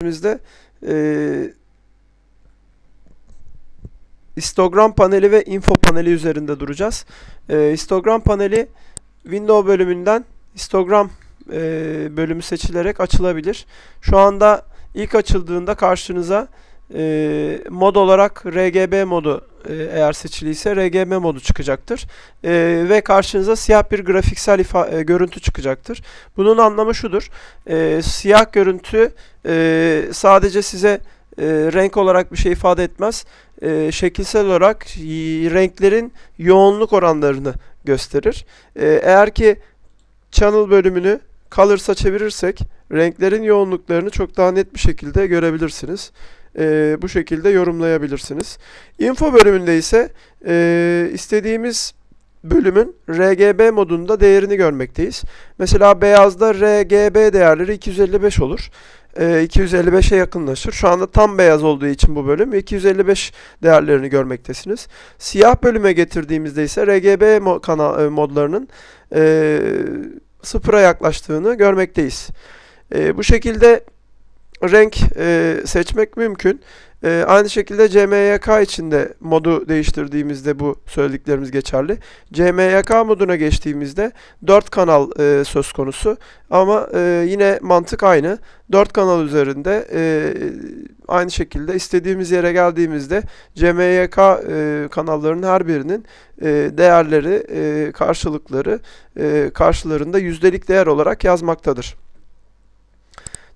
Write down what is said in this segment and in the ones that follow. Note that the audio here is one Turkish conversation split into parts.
dersimizde e, histogram paneli ve info paneli üzerinde duracağız. E, histogram paneli Windows bölümünden histogram e, bölümü seçilerek açılabilir. Şu anda ilk açıldığında karşınıza e, mod olarak RGB modu e, eğer seçiliyse RGB modu çıkacaktır. E, ve karşınıza siyah bir grafiksel ifa- e, görüntü çıkacaktır. Bunun anlamı şudur. E, siyah görüntü e, sadece size e, renk olarak bir şey ifade etmez. E, şekilsel olarak renklerin yoğunluk oranlarını gösterir. E, eğer ki channel bölümünü color'a çevirirsek renklerin yoğunluklarını çok daha net bir şekilde görebilirsiniz. E, bu şekilde yorumlayabilirsiniz. Info bölümünde ise e, istediğimiz bölümün RGB modunda değerini görmekteyiz. Mesela beyazda RGB değerleri 255 olur. E, 255'e yakınlaşır. Şu anda tam beyaz olduğu için bu bölüm 255 değerlerini görmektesiniz. Siyah bölüme getirdiğimizde ise RGB e, modlarının e, sıfıra yaklaştığını görmekteyiz. E, bu şekilde renk e, seçmek mümkün. E, aynı şekilde CMYK için de modu değiştirdiğimizde bu söylediklerimiz geçerli. CMYK moduna geçtiğimizde 4 kanal e, söz konusu ama e, yine mantık aynı. 4 kanal üzerinde e, aynı şekilde istediğimiz yere geldiğimizde CMYK e, kanallarının her birinin e, değerleri, e, karşılıkları e, karşılarında yüzdelik değer olarak yazmaktadır.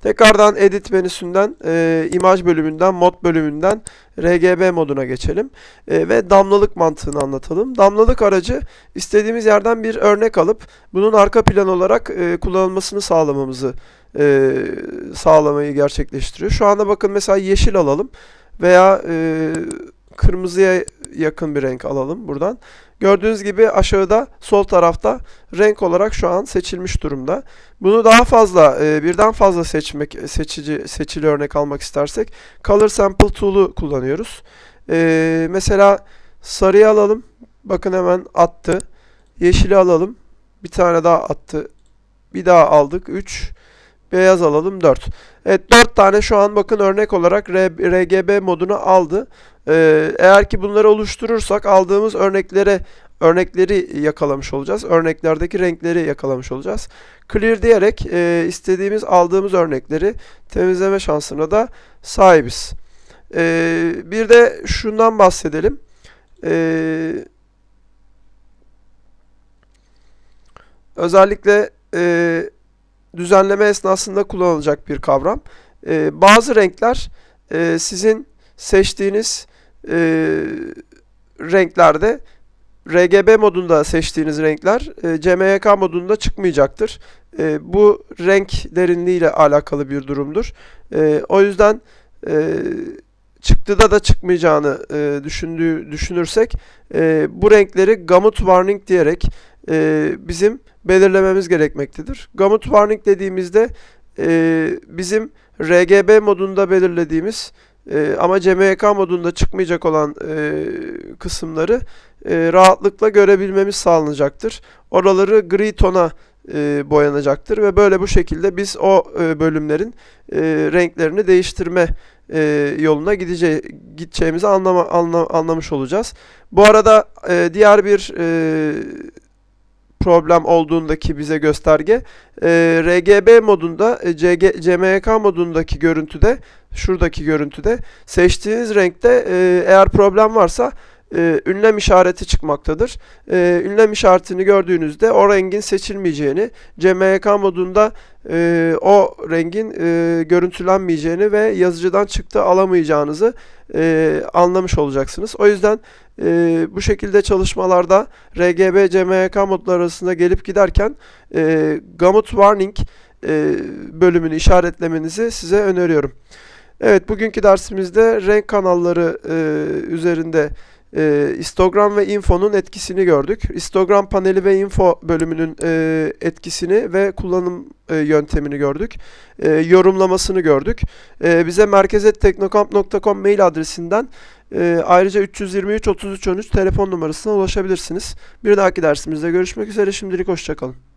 Tekrardan edit menüsünden, e, imaj bölümünden, mod bölümünden RGB moduna geçelim E, ve damlalık mantığını anlatalım. Damlalık aracı istediğimiz yerden bir örnek alıp bunun arka plan olarak e, kullanılmasını sağlamamızı e, sağlamayı gerçekleştiriyor. Şu anda bakın mesela yeşil alalım veya e, kırmızıya yakın bir renk alalım buradan. Gördüğünüz gibi aşağıda sol tarafta renk olarak şu an seçilmiş durumda. Bunu daha fazla e, birden fazla seçmek seçici seçili örnek almak istersek Color Sample Tool'u kullanıyoruz. E, mesela sarıyı alalım. Bakın hemen attı. Yeşili alalım. Bir tane daha attı. Bir daha aldık. 3. Beyaz alalım 4. Evet 4 tane şu an bakın örnek olarak RGB modunu aldı. Ee, eğer ki bunları oluşturursak aldığımız örneklere örnekleri yakalamış olacağız. Örneklerdeki renkleri yakalamış olacağız. Clear diyerek e, istediğimiz aldığımız örnekleri temizleme şansına da sahibiz. Ee, bir de şundan bahsedelim. Ee, özellikle e, düzenleme esnasında kullanılacak bir kavram. Ee, bazı renkler e, sizin seçtiğiniz e, renklerde RGB modunda seçtiğiniz renkler e, CMYK modunda çıkmayacaktır. E, bu renk derinliği ile alakalı bir durumdur. E, o yüzden e, çıktıda da çıkmayacağını e, düşündüğü düşünürsek e, bu renkleri gamut warning diyerek e, bizim belirlememiz gerekmektedir. Gamut warning dediğimizde e, bizim RGB modunda belirlediğimiz e, ama CMYK modunda çıkmayacak olan e, kısımları e, rahatlıkla görebilmemiz sağlanacaktır. Oraları gri tona e, boyanacaktır ve böyle bu şekilde biz o e, bölümlerin e, renklerini değiştirme e, yoluna gidece gideceğimizi anlama, anla- anlamış olacağız. Bu arada e, diğer bir e, problem olduğundaki bize gösterge e, RGB modunda e, CG, CMYK modundaki görüntüde şuradaki görüntüde seçtiğiniz renkte e, eğer problem varsa e, ünlem işareti çıkmaktadır. E, ünlem işaretini gördüğünüzde o rengin seçilmeyeceğini, CMYK modunda e, o rengin e, görüntülenmeyeceğini ve yazıcıdan çıktı alamayacağınızı e, anlamış olacaksınız. O yüzden e, bu şekilde çalışmalarda RGB, CMYK modları arasında gelip giderken e, Gamut Warning e, bölümünü işaretlemenizi size öneriyorum. Evet, bugünkü dersimizde renk kanalları e, üzerinde e, histogram ve info'nun etkisini gördük. Histogram paneli ve info bölümünün e, etkisini ve kullanım e, yöntemini gördük. E, yorumlamasını gördük. E, bize merkezetteknokamp.com mail adresinden e, ayrıca 323 33 13 telefon numarasına ulaşabilirsiniz. Bir dahaki dersimizde görüşmek üzere. Şimdilik hoşçakalın.